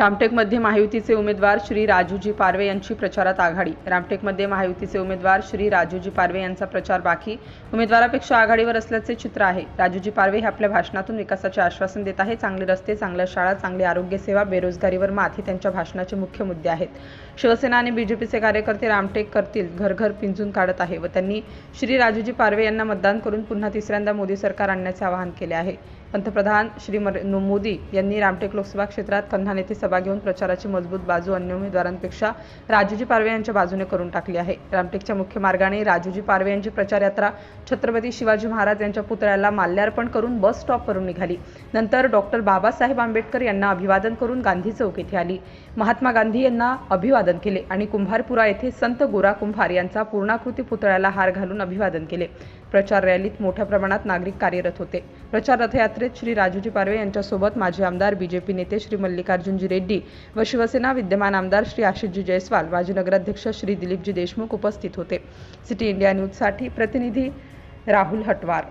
रामटेकमध्ये महायुतीचे उमेदवार श्री राजूजी पारवे यांची प्रचारात आघाडी. रामटेकमध्ये महायुतीचे उमेदवार श्री राजूजी पारवे यांचा प्रचार बाकी. उमेदवारापेक्षा आघाडीवर असल्याचे चित्र आहे. राजूजी पारवे हे आपल्या भाषणातून विकासाचे आश्वासन देत आहे चांगले रस्ते चांगल्या शाळा चांगली आरोग्यसेवा बेरोजगारीवर मात हे त्यांच्या भाषणाचे मुख्य मुद्दे आहेत. शिवसेना आणि बीजेपीचे कार्यकर्ते रामटेक करतील घर घर पिंजून काढत आहे व त्यांनी श्री राजूजी पारवे यांना मतदान करून पुन्हा तिसऱ्यांदा मोदी सरकार आणण्याचे आवाहन केले आहे. पंतप्रधान श्री मोदी यांनी रामटेक लोकसभा क्षेत्रात कन्हान येथे सभा घेऊन प्रचाराची मजबूत बाजू अन्य उमेदवारांपेक्षा राजूजी पारवे यांच्या बाजूने करून टाकली आहे. रामटेकच्या मुख्य मार्गाने राजूजी पारवे यांची प्रचार यात्रा छत्रपती शिवाजी महाराज यांच्या पुतळ्याला माल्यार्पण करून बस स्टॉपवरून निघाली. नंतर डॉक्टर बाबासाहेब आंबेडकर यांना अभिवादन करून गांधी चौक येथे आली. महात्मा गांधी यांना अभिवादन केले आणि कुंभारपुरा येथे संत गोरा कुंभार यांचा पूर्णाकृती पुतळ्याला हार घालून अभिवादन केले. प्रचार रॅलीत मोठ्या प्रमाणात नागरिक कार्यरत होते. प्रचार रथयात्रेत श्री राजूजी पारवे यांच्यासोबत माजी आमदार बीजेपी नेते श्री मल्लिकार्जुनजी रेड्डी व शिवसेना विद्यमान आमदार श्री आशिषजी जयस्वाल माजी नगराध्यक्ष श्री दिलीपजी देशमुख उपस्थित होते. सिटी इंडिया न्यूजसाठी प्रतिनिधी राहुल हटवार.